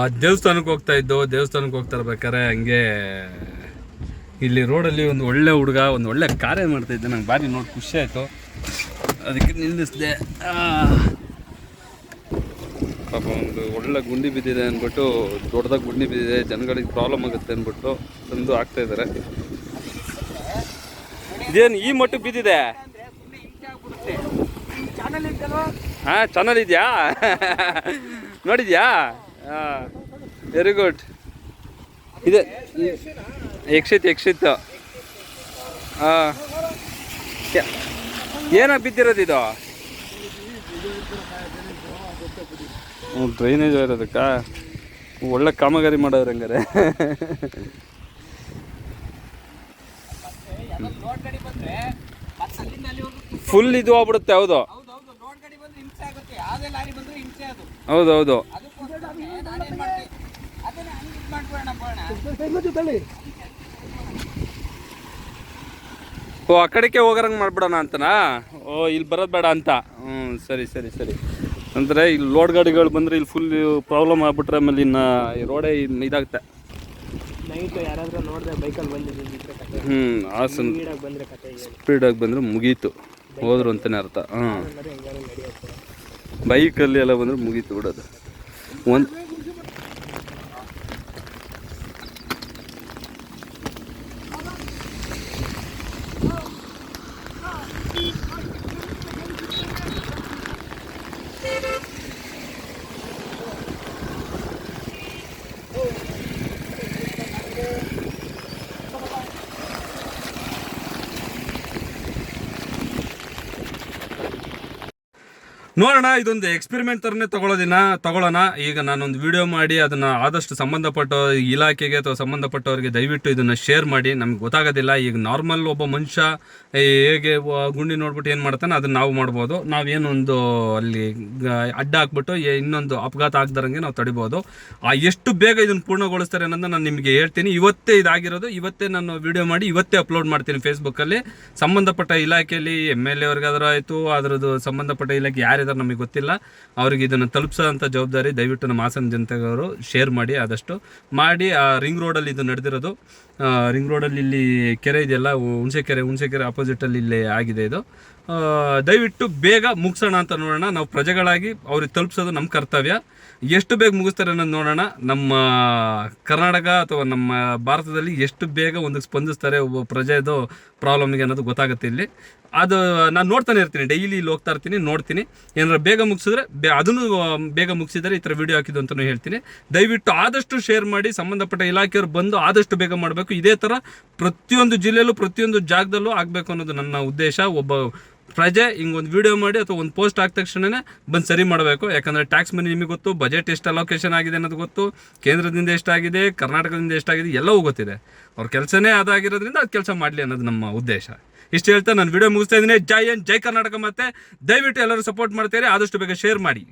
ಆ ದೇವಸ್ಥಾನಕ್ಕೆ ಹೋಗ್ತಾ ಇದ್ದು, ದೇವಸ್ಥಾನಕ್ಕೆ ಹೋಗ್ತಾ ಇರ್ಬೇಕಾರೆ ಹಂಗೆ ಇಲ್ಲಿ ರೋಡಲ್ಲಿ ಒಂದು ಒಳ್ಳೆ ಹುಡುಗ, ಒಂದು ಒಳ್ಳೆ ಕಾರ್ಯ ಮಾಡ್ತಾ ಇದ್ದೆ. ನಂಗೆ ಭಾರಿ ನೋಡಿ ಖುಷಿ ಆಯಿತು. ಅದಕ್ಕೆ ನಿಲ್ಲಿಸಿದೆ. ಪಾಪ ಒಂದು ಒಳ್ಳೆ ಗುಂಡಿ ಬಿದ್ದಿದೆ ಅಂದ್ಬಿಟ್ಟು, ದೊಡ್ಡದಾಗಿ ಗುಂಡಿ ಬಿದ್ದಿದೆ, ಜನಗಳಿಗೆ ಪ್ರಾಬ್ಲಮ್ ಆಗುತ್ತೆ ಅಂದ್ಬಿಟ್ಟು ತಂದು ಆಗ್ತಾ ಇದ್ದಾರೆ. ಇದೇನು ಈ ಮಟ್ಟಕ್ಕೆ ಬಿದ್ದಿದೆ? ಹಾ ಚಾನಲ್ ಇದೆಯಾ? ನೋಡಿದ್ಯಾ? ಹಾಂ ವೆರಿ ಗುಡ್ ಇದೆ. ಯಕ್ಷಿತ್ ಯಕ್ಷಿತ್ ಹಾಂ. ಏನೋ ಬಿದ್ದಿರೋದು ಇದು? ಡ್ರೈನೇಜ್ ಇರೋದಕ್ಕ. ಒಳ್ಳೆ ಕಾಮಗಾರಿ ಮಾಡೋರು ಹಂಗಾರೆ. ಫುಲ್ ಇದು ಆಗ್ಬಿಡುತ್ತೆ ಹೌದು. ಹೌದೌದು ಲೋಡ್ ಗಾಡಿ ಬಂದ್ರೆ ಹಿಂಸೆ ಆಗುತ್ತೆ ಯಾವುದೇ ಲಾರಿ ಬಂದ್ರೆ ಹಿಂಸೆ ಅದು ಹೌದು ಹೌದು ಅದಕ್ಕೋಸ್ಕರ ನಾನೇನ್ ಮಾಡ್ತೀನಿ ಅದನ್ನ ಹಂಗೆ ಇದು ಮಾಡ್ಬಿಡೋಣ ಬೋಣ ಓ ಆ ಕಡೆಗೆ ಹೋಗೋರಂಗೆ ಮಾಡ್ಬಿಡೋಣ ಅಂತನಾ? ಓ ಇಲ್ಲಿ ಬರೋದು ಬೇಡ ಅಂತ. ಹ್ಞೂ ಸರಿ ಸರಿ ಸರಿ. ಅಂದರೆ ಇಲ್ಲಿ ಲೋಡ್ ಗಾಡಿಗಳು ಬಂದರೆ ಇಲ್ಲಿ ಫುಲ್ ಪ್ರಾಬ್ಲಮ್ ಆಗ್ಬಿಟ್ರೆ ಆಮೇಲೆ ಇನ್ನು ರೋಡೇ ಇದಾಗುತ್ತೆ. ಹ್ಞೂ ಹಾಸನ ಸ್ಪೀಡಾಗಿ ಬಂದ್ರೆ ಮುಗೀತು. ಹೋದ್ರು ಅಂತಲೇ ಅರ್ಥ. ಹಾಂ ಬೈಕಲ್ಲಿ ಎಲ್ಲ ಬಂದರೆ ಮುಗೀತು ಬಿಡೋದು. ಒಂದು ನೋಡೋಣ, ಇದೊಂದು ಎಕ್ಸ್ಪೆರಿಮೆಂಟ್ ಥರನೇ ತಗೊಳ್ಳೋದಿನ, ತಗೊಳ್ಳೋಣ. ಈಗ ನಾನೊಂದು ವಿಡಿಯೋ ಮಾಡಿ, ಅದನ್ನು ಆದಷ್ಟು ಸಂಬಂಧಪಟ್ಟ ಇಲಾಖೆಗೆ ಅಥವಾ ಸಂಬಂಧಪಟ್ಟವರಿಗೆ ದಯವಿಟ್ಟು ಇದನ್ನು ಶೇರ್ ಮಾಡಿ. ನಮ್ಗೆ ಗೊತ್ತಾಗೋದಿಲ್ಲ. ಈಗ ನಾರ್ಮಲ್ ಒಬ್ಬ ಮನುಷ್ಯ ಹೇಗೆ ಗುಂಡಿ ನೋಡ್ಬಿಟ್ಟು ಏನು ಮಾಡ್ತಾನೆ, ಅದನ್ನು ನಾವು ಮಾಡ್ಬೋದು. ನಾವೇನೊಂದು ಅಲ್ಲಿ ಅಡ್ಡ ಹಾಕ್ಬಿಟ್ಟು ಇನ್ನೊಂದು ಅಪಘಾತ ಆಗ್ದಾರಂಗೆ ನಾವು ತಡಿಬೋದು. ಆ, ಎಷ್ಟು ಬೇಗ ಇದನ್ನು ಪೂರ್ಣಗೊಳಿಸ್ತಾರೆ ಅನ್ನೋದನ್ನ ನಾನು ನಿಮಗೆ ಹೇಳ್ತೀನಿ. ಇವತ್ತೇ ಇದಾಗಿರೋದು. ಇವತ್ತೇ ನಾನು ವಿಡಿಯೋ ಮಾಡಿ, ಇವತ್ತೇ ಅಪ್ಲೋಡ್ ಮಾಡ್ತೀನಿ ಫೇಸ್ಬುಕ್ಕಲ್ಲಿ ಸಂಬಂಧಪಟ್ಟ ಇಲಾಖೆಯಲ್ಲಿ ಎಂ ಎಲ್ ಎವ್ರಿಗಾದ್ರೂ ಆಯಿತು, ಅದರದ್ದು ಸಂಬಂಧಪಟ್ಟ ಇಲಾಖೆ ಯಾರಿದಾರೆ ನಮಗೆ ಗೊತ್ತಿಲ್ಲ. ಅವ್ರಿಗೆ ಇದನ್ನು ತಲುಪಿಸೋಂಥ ಜವಾಬ್ದಾರಿ ದಯವಿಟ್ಟು ನಮ್ಮ ಹಾಸನ ಜನತೆಗವರು ಶೇರ್ ಮಾಡಿ, ಆದಷ್ಟು ಮಾಡಿ. ಆ ರಿಂಗ್ ರೋಡಲ್ಲಿ ಇದು ನಡೆದಿರೋದು. ರಿಂಗ್ ರೋಡಲ್ಲಿ ಇಲ್ಲಿ ಕೆರೆ ಇದೆಯಲ್ಲ, ಹುಣಸೆ ಕೆರೆ ಹುಣಸೆ ಕೆರೆ ಅಪೋಸಿಟಲ್ಲಿ ಇಲ್ಲಿ ಆಗಿದೆ ಇದು. ದಯವಿಟ್ಟು ಬೇಗ ಮುಗಿಸೋಣ ಅಂತ ನೋಡೋಣ. ನಾವು ಪ್ರಜೆಗಳಾಗಿ ಅವ್ರಿಗೆ ತಲುಪಿಸೋದು ನಮ್ಮ ಕರ್ತವ್ಯ. ಎಷ್ಟು ಬೇಗ ಮುಗಿಸ್ತಾರೆ ಅನ್ನೋದು ನೋಡೋಣ. ನಮ್ಮ ಕರ್ನಾಟಕ ಅಥವಾ ನಮ್ಮ ಭಾರತದಲ್ಲಿ ಎಷ್ಟು ಬೇಗ ಒಂದು ಸ್ಪಂದಿಸ್ತಾರೆ ಒಬ್ಬ ಪ್ರಜೆದು ಪ್ರಾಬ್ಲಮ್ಗೆ ಅನ್ನೋದು ಗೊತ್ತಾಗುತ್ತೆ ಇಲ್ಲಿ. ಅದು ನಾನು ನೋಡ್ತಾನೆ ಇರ್ತೀನಿ ಡೈಲಿ ಇಲ್ಲಿ ಹೋಗ್ತಾ ಇರ್ತೀನಿ, ನೋಡ್ತೀನಿ. ಏನಾರ ಬೇಗ ಮುಗಿಸಿದ್ರೆ ಬೇ, ಅದನ್ನು ಬೇಗ ಮುಗಿಸಿದರೆ ಈ ಥರ ವಿಡಿಯೋ ಹಾಕಿದ್ದು ಅಂತಲೂ ಹೇಳ್ತೀನಿ. ದಯವಿಟ್ಟು ಆದಷ್ಟು ಶೇರ್ ಮಾಡಿ, ಸಂಬಂಧಪಟ್ಟ ಇಲಾಖೆಯವರು ಬಂದು ಆದಷ್ಟು ಬೇಗ ಮಾಡಬೇಕು. ಇದೇ ಥರ ಪ್ರತಿಯೊಂದು ಜಿಲ್ಲೆಯಲ್ಲೂ, ಪ್ರತಿಯೊಂದು ಜಾಗದಲ್ಲೂ ಆಗಬೇಕು ಅನ್ನೋದು ನನ್ನ ಉದ್ದೇಶ. ಒಬ್ಬ ಪ್ರಜೆ ಹಿಂಗೊಂದು ವಿಡಿಯೋ ಮಾಡಿ ಅಥವಾ ಒಂದು ಪೋಸ್ಟ್ ಹಾಕಿದ ತಕ್ಷಣನೇ ಬಂದು ಸರಿ ಮಾಡಬೇಕು. ಯಾಕಂದರೆ ಟ್ಯಾಕ್ಸ್ ಮನಿ ನಿಮಗೆ ಗೊತ್ತು ಬಜೆಟ್ ಎಷ್ಟು ಅಲೋಕೇಶನ್ ಆಗಿದೆ ಅನ್ನೋದು ಗೊತ್ತು, ಕೇಂದ್ರದಿಂದ ಎಷ್ಟಾಗಿದೆ, ಕರ್ನಾಟಕದಿಂದ ಎಷ್ಟಾಗಿದೆ, ಎಲ್ಲವೂ ಗೊತ್ತಿದೆ. ಅವ್ರ ಕೆಲಸನೇ ಅದಾಗಿರೋದ್ರಿಂದ ಅದು ಕೆಲಸ ಮಾಡಲಿ ಅನ್ನೋದು ನಮ್ಮ ಉದ್ದೇಶ. ಇಷ್ಟು ಹೇಳ್ತಾ ನಾನು ವಿಡಿಯೋ ಮುಗಿಸ್ತಾ ಇದ್ದೀನಿ. ಜೈ ಎನ್ ಜೈ ಕರ್ನಾಟಕ ಮತ್ತೆ ದಯವಿಟ್ಟು ಎಲ್ಲರೂ ಸಪೋರ್ಟ್ ಮಾಡ್ತೀರಿ. ಆದಷ್ಟು ಬೇಗ ಶೇರ್ ಮಾಡಿ.